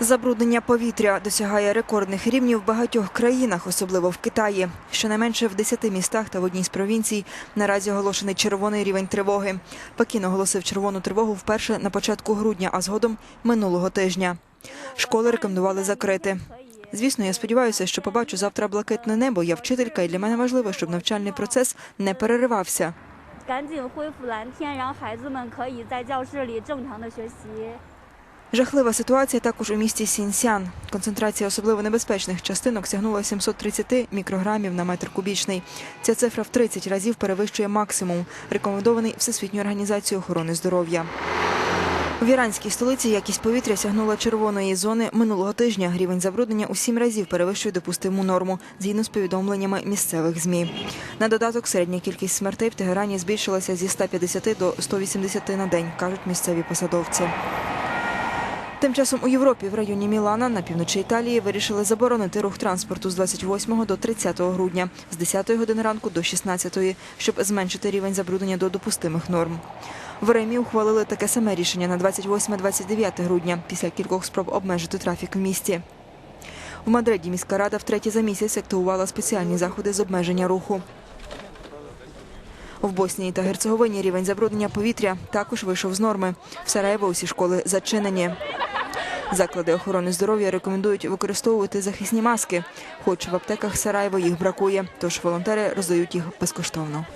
Забруднення повітря досягає рекордних рівнів в багатьох країнах, особливо в Китаї. Щонайменше в 10 містах та в одній з провінцій наразі оголошений червоний рівень тривоги. Пекін оголосив червону тривогу вперше на початку грудня, а згодом минулого тижня. Школи рекомендували закрити. Звісно, я сподіваюся, що побачу завтра блакитне небо. Я вчителька, і для мене важливо, щоб навчальний процес не переривався. Жахлива ситуація також у місті Сінсян. Концентрація особливо небезпечних частинок сягнула 730 мікрограмів на метр кубічний. Ця цифра в 30 разів перевищує максимум, рекомендований Всесвітньою організацією охорони здоров'я. В іранській столиці якість повітря сягнула червоної зони минулого тижня. Рівень забруднення у сім разів перевищує допустиму норму, згідно з повідомленнями місцевих змі. На додаток середня кількість смертей в Тегерані збільшилася зі 150 до 180 на день, кажуть місцеві посадовці. Тим часом у Європі в районі Мілана на півночі Італії вирішили заборонити рух транспорту з 28 до 30 грудня, з 10 години ранку до 16, щоб зменшити рівень забруднення до допустимих норм. В Римі ухвалили таке саме рішення на 28-29 грудня після кількох спроб обмежити трафік в місті. В Мадриді міська рада втретє за місяць активувала спеціальні заходи з обмеження руху. В Боснії та Герцеговині рівень забруднення повітря також вийшов з норми. В Сараєво усі школи зачинені. Заклади охорони здоров'я рекомендують використовувати захисні маски, хоч в аптеках Сараєво їх бракує, тож волонтери роздають їх безкоштовно.